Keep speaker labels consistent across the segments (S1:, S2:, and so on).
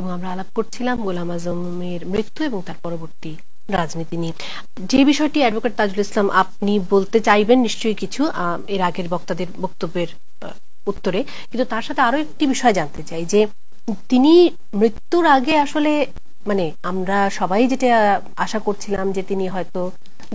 S1: এবং আমরা আলাপ করছিলাম গোলাম আজমের মৃত্যু এবং তার পরবর্তী রাজনীতি নিয়ে। যে বিষয়টি অ্যাডভোকেট তাজুল ইসলাম আপনি বলতে চাইবেন নিশ্চয়ই কিছু এর আগের বক্তাদের বক্তব্যের উত্তরে। কিন্তু তার সাথে আরও একটি বিষয় জানতে চাই যে, তিনি মৃত্যুর আগে আসলে মানে আমরা সবাই যেটা আশা করছিলাম যে তিনি হয়তো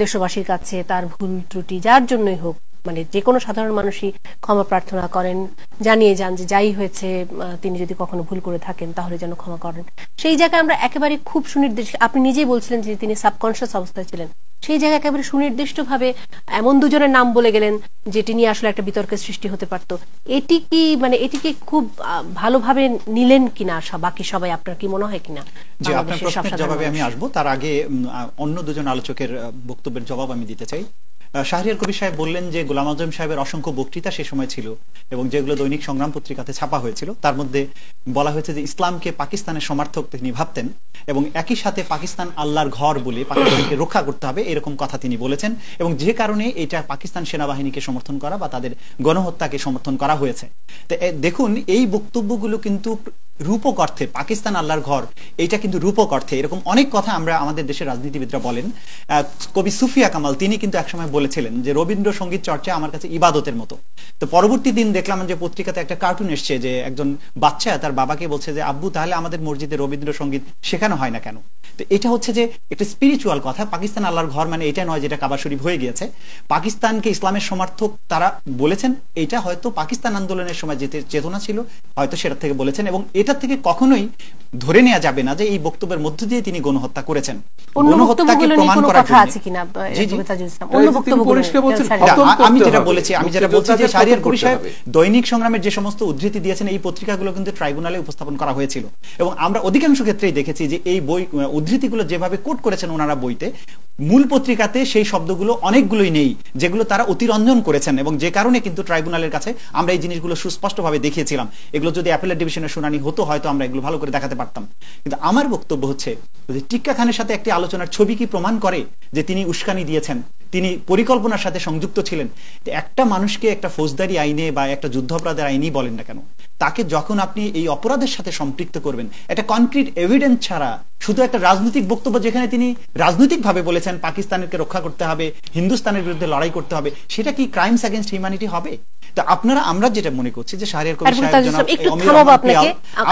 S1: দেশবাসীর কাছে তার ভুল ত্রুটি যার জন্যই হোক মানে যে কোনো সাধারণ মানুষই ক্ষমা প্রার্থনা করেন জানিয়ে যান যে যাই হয়েছে তিনি যদি কখনো ভুল করে থাকেন তাহলে যেন ক্ষমা করেন। সেই জায়গায় আমরা একেবারে খুব সুনির্দিষ্ট আপনি নিজেই বলছিলেন যে তিনি সাবকনশিয়াস অবস্থায় ছিলেন। সেই জায়গায় একেবারে সুনির্দিষ্ট ভাবে এমন দুজনের নাম বলে গেলেন যেটি নিয়ে আসলে একটা বিতর্কের সৃষ্টি হতে পারত। এটি কি মানে এটিকে খুব ভালোভাবে নিলেন কিনা সব- বাকি সবাই আপনার কি মনে হয় কিনা?
S2: যে আপনার প্রশ্নের জবাবে আমি? আসব। তার আগে অন্য দুজন আলোচকের বক্তব্যের জবাব আমি দিতে চাই। শাহরিয়ার কবির সাহেব বললেন যে গোলাম আজম সাহেবের অসংখ্য বক্তৃতা সে সময় ছিল এবং যেগুলো দৈনিক সংগ্রাম পত্রিকাতে ছাপা হয়েছিল, তার মধ্যে বলা হয়েছে যে ইসলামকে পাকিস্তানের সমর্থক তিনি ভাবতেন এবং একই সাথে পাকিস্তান আল্লাহর ঘর বলে পাকিস্তানকে রক্ষা করতে হবে, এরকম কথা তিনি বলেছেন এবং যে কারণে এটা পাকিস্তান সেনাবাহিনীকে সমর্থন করা বা তাদের গণহত্যাকে সমর্থন করা হয়েছে। দেখুন, এই বক্তব্যগুলো কিন্তু রূপক অর্থে, পাকিস্তান আল্লাহর ঘর, এইটা কিন্তু রূপক অর্থে, এরকম অনেক কথা আমরা আমাদের দেশের রাজনীতিবিদরা বলেন। কবি সুফিয়া কামাল, তিনি কিন্তু একসময় বলেছিলেন যে, রবীন্দ্রসঙ্গীত চর্চা আমার কাছে ইবাদতের মতো। তো পরবর্তী দিন দেখলাম যে, পত্রিকাতে একটা কার্টুন এসছে যে, একজন বাচ্চা তার বাবাকে বলছে যে, আব্বু, তাহলে আমাদের মসজিদে রবীন্দ্রসঙ্গীত শেখানো হয় না কেন? তো এটা হচ্ছে যে, একটা স্পিরিচুয়াল কথা। পাকিস্তান আল্লাহর ঘর মানে এটা নয় যেটা কাবা শরীফ হয়ে গিয়েছে। পাকিস্তানকে ইসলামের সমর্থক তারা বলেছেন, এটা হয়তো পাকিস্তান আন্দোলনের সময় যে চেতনা ছিল, হয়তো সেটা থেকে বলেছেন এবং এটা থেকে কখনোই ধরে নেওয়া যাবে না যে এই বক্তব্যের মধ্য দিয়ে তিনি গণহত্যা করেছেন। গণহত্যাকে প্রমাণ
S1: আছে কিনা
S2: আমি যেটা বলেছি আমি যেটা বলছি যে শাহরিয়ার কবি সাহেব দৈনিক সংগ্রামের যে সমস্ত উদ্ধৃতি দিয়েছেন এই পত্রিকাগুলো কিন্তু ট্রাইব্যুনালে উপস্থাপন করা হয়েছিল। এবং আমরা অধিকাংশ ক্ষেত্রেই দেখেছি যে এই বই উদ্ধৃতিগুলো যেভাবে কোট করেছেন ওনারা বইতে মূল পত্রিকাতে সেই শব্দগুলো অনেকগুলোই নেই যেগুলো তারা অতিরঞ্জন করেছেন এবং যে কারণে কিন্তু ট্রাইব্যুনালের কাছে আমরা এই জিনিসগুলো সুস্পষ্টভাবে দেখিয়েছিলাম। এগুলো যদি অ্যাপেলের ডিভিশনের শুনানি হতো হয়তো আমরা এগুলো ভালো করে দেখাতে পারতাম। কিন্তু আমার বক্তব্য হচ্ছে যে টিক্কা খানের সাথে একটি আলোচনার ছবি কি প্রমাণ করে যে তিনি উস্কানি দিয়েছেন? তিনি পরিকল্পনার সাথে সংযুক্ত ছিলেন। একটা মানুষকে একটা ফৌজদারি আইনে বা একটা যুদ্ধাপরাধের আইনেই বলেন না কেন? তাকে যখন আপনি এই অপরাধের সাথে সম্পৃক্ত করবেন, একটা কনক্রিট এভিডেন্স ছাড়া, শুধু একটা রাজনৈতিক বক্তব্য যেখানে তিনি রাজনৈতিকভাবে বলেছেন, পাকিস্তানকে রক্ষা করতে হবে, হিন্দুস্তানের বিরুদ্ধে লড়াই করতে হবে, সেটা কি ক্রাইমস এগেনস্ট হিউম্যানিটি হবে? তো আপনারা আমরা যেটা মনে করছি যে শাহরিয়ার কবির সাহেব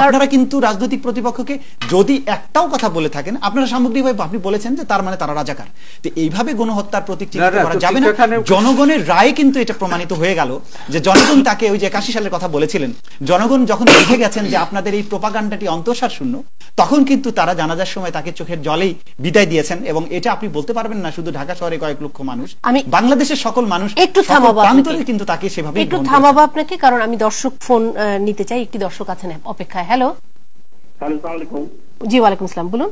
S2: আপনারা কিন্তু রাজনৈতিক প্রতিপক্ষকে যদি একটাও কথা বলে থাকেন আপনারা সামগ্রিকভাবে আপনি বলেছেন যে তার মানে তারা রাজাকার। তো এইভাবে গণহত্যার প্রতীক চিহ্নিত করা যাবে না। জনগণের রায় কিন্তু এটা প্রমাণিত হয়ে গেল যে জনগণ তাকে ওই যে একাশি সালের কথা বলেছিলেন জনগণ যখন বুঝে গেছেন যে আপনাদের এই প্রোপাগান্ডাটি অন্তঃসার শূন্য তখন কিন্তু তারা জানাজার সময় তাকে চোখের জলেই বিদায় দিয়েছেন এবং এটা আপনি বলতে পারবেন না শুধু ঢাকা শহরে কয়েক লক্ষ মানুষ
S1: আমি-
S2: বাংলাদেশের সকল মানুষ
S1: একটু থামাবো
S2: কিন্তু তাকে সেভাবে
S1: একটু থামাবো আপনাকে কারণ আমি দর্শক ফোন নিতে চাই। একটি দর্শক আছেন অপেক্ষায়। হ্যালো। জি ওয়ালাইকুম আসসালাম। বলুন।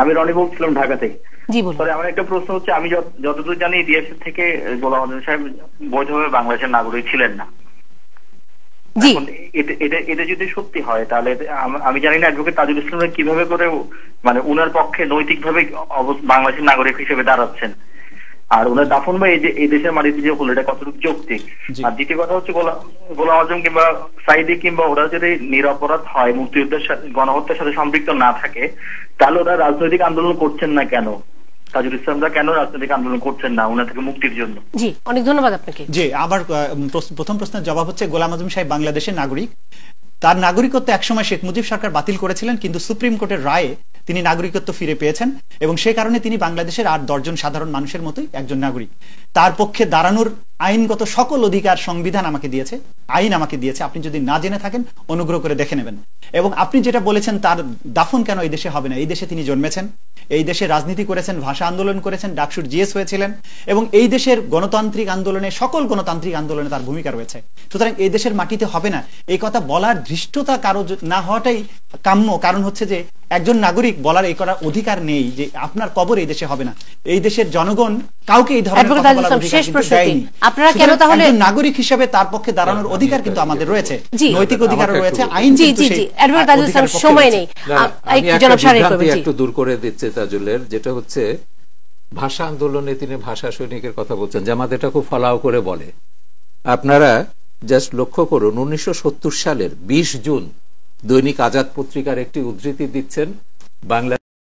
S3: আমি রনি বলছিলাম ঢাকা থেকে
S1: জি বলুন।
S3: আমার একটা প্রশ্ন হচ্ছে আমি যতদূর জানি ডিএসএফ থেকে গোলাম আজম সাহেব বৈধভাবে বাংলাদেশের নাগরিক ছিলেন না।
S1: জি।
S3: এটা এটা যদি সত্যি হয় তাহলে আমি জানি না অ্যাডভোকেট তাজুল ইসলামের কীভাবে করে মানে উনার পক্ষে নৈতিকভাবে বাংলাদেশের নাগরিক হিসেবে দাঁড়াচ্ছেন। আর ওনার দাফন বা এই যে এই দেশের মাটিতে যে হলো এটা কতটুকু যৌক্তিক? আর দ্বিতীয় কথা হচ্ছে গোলা- গোলাম আজম কিংবা সাইদি কিংবা ওরা যদি নিরাপরাধ হয় মুক্তিযুদ্ধের সাথে গণহত্যার সাথে সম্পৃক্ত না থাকে তাহলে ওরা রাজনৈতিক আন্দোলন করছেন না কেন? তাজুল ইসলামরা কেন রাজনৈতিক আন্দোলন করছেন না ওনার থেকে মুক্তির জন্য?
S1: জি অনেক ধন্যবাদ আপনাকে।
S2: জি আবার আহ, প্রথম প্রশ্নের জবাব হচ্ছে গোলাম আজম সাহেব বাংলাদেশের নাগরিক। তার নাগরিকত্ব একসময় শেখ মুজিব সরকার বাতিল করেছিলেন, কিন্তু সুপ্রিম কোর্টের রায়ে তিনি নাগরিকত্ব ফিরে পেয়েছেন এবং সে কারণে তিনি বাংলাদেশের আর দশজন সাধারণ মানুষের মতোই একজন নাগরিক। তার পক্ষে দাঁড়ানোর আইনগত সকল অধিকার সংবিধান আমাকে দিয়েছে, আইন আমাকে দিয়েছে, আপনি যদি না জেনে থাকেন, অনুগ্রহ করে দেখে নেবেন। এবং আপনি যেটা বলেছেন, তার দাফন কেন এই দেশে হবে না? এই দেশে তিনি জন্মেছেন, এই দেশে রাজনীতি করেছেন, ভাষা আন্দোলন করেছেন, ডাকসুর জিএস হয়েছিলেন, এবং এই দেশের গণতান্ত্রিক আন্দোলনে, সকল গণতান্ত্রিক আন্দোলনে তার ভূমিকা রয়েছে। সুতরাং এই দেশের মাটিতে হবে না। এই কথা বলার ধৃষ্টতা কারও না হওয়াটাই কাম্য। কারণ হচ্ছে যে একজন নাগরিক বলার এই করার অধিকার নেই যে আপনার কবর এই দেশে হবে না। এই দেশের জনগণ কাউকে এই ধরনের কথা বলার অধিকার
S1: শেষ।
S2: দেয়নি।
S1: আপনারা কেন তাহলে-
S2: নাগরিক হিসেবে তার পক্ষে দাঁড়ানোর অধিকার কিন্তু আমাদের রয়েছে। নৈতিক অধিকারও
S4: আমাকে
S2: রয়েছে
S4: একটু
S2: আইন
S1: জি জি জি। অ্যাডভোকেট সময় নেই।
S4: আমি
S1: একটু জনাব
S4: দূর করে দিচ্ছে তাজুলের যেটা হচ্ছে ভাষা আন্দোলনে তিনি ভাষা সৈনিকের কথা বলছেন জামাত এটা খুব ফলাও করে বলে। আপনারা জাস্ট লক্ষ্য করুন উনিশশো সত্তর সালের ২০ জুন দৈনিক আজাদ পত্রিকার একটি উদ্ধৃতি দিচ্ছেন বাংলা